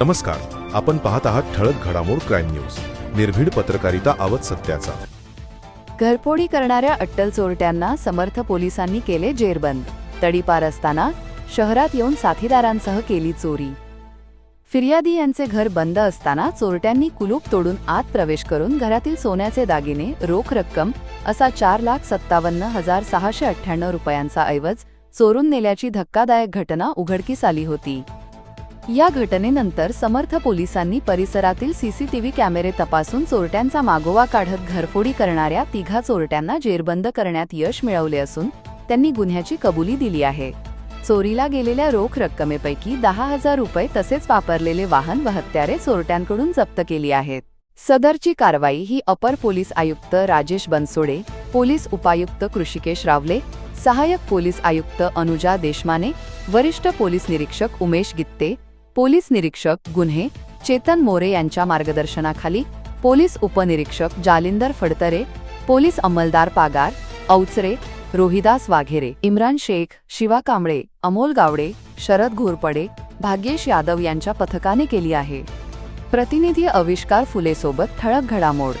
नमस्कार. आपण पाहत आहात ठळक घडामोड क्राईम न्यूज. निर्भीड पत्रकारिता आवत सत्याचा. घरफोडी करणाऱ्या अट्टल चोरट्यांना समर्थ पोलिसांनी केले जेरबंद. तडीपार असताना शहरात येऊन साथीदारांसह केली चोरी. फिर्यादी यांचे घर बंद असताना चोरट्यांनी कुलूप तोडून आत प्रवेश करून घरातील सोन्याचे दागिने रोख रक्कम असा चार लाख सत्तावन्न हजार सहाशे अठ्ठ्याण्णव रुपयांचा ऐवज चोरून नेल्याची धक्कादायक घटना उघडकीस आली होती. या घटनेनंतर समर्थ पोलिसांनी परिसरातील सीसीटीव्ही कॅमेरे तपासून चोरट्यांचा मागोवा काढत घरफोडी करणाऱ्या तिघा चोरट्यांना जेरबंद करण्यात यश मिळवले असून त्यांनी गुन्ह्याची कबुली दिली आहे. चोरीला गेलेल्या रोख रक्कमेपैकी दहा हजार रुपये तसेच वापरलेले वाहन व हत्यारे चोरट्यांकडून जप्त केली आहेत. सदरची कारवाई ही अपर पोलीस आयुक्त राजेश बनसोडे पोलीस उपायुक्त कृषिकेश रावले सहाय्यक पोलीस आयुक्त अनुजा देशमाने वरिष्ठ पोलीस निरीक्षक उमेश गित्ते पोलीस निरीक्षक गुन्हे चेतन मोरे यांच्या मार्गदर्शनाखाली पोलीस उपनिरीक्षक जालिंदर फडतरे पोलीस अंमलदार पागार औचरे रोहिदास वाघेरे इम्रान शेख शिवा कांबळे अमोल गावडे शरद घोरपडे भाग्येश यादव यांच्या पथकाने केली आहे. प्रतिनिधी आविष्कार फुलेसोबत ठळक घडामोड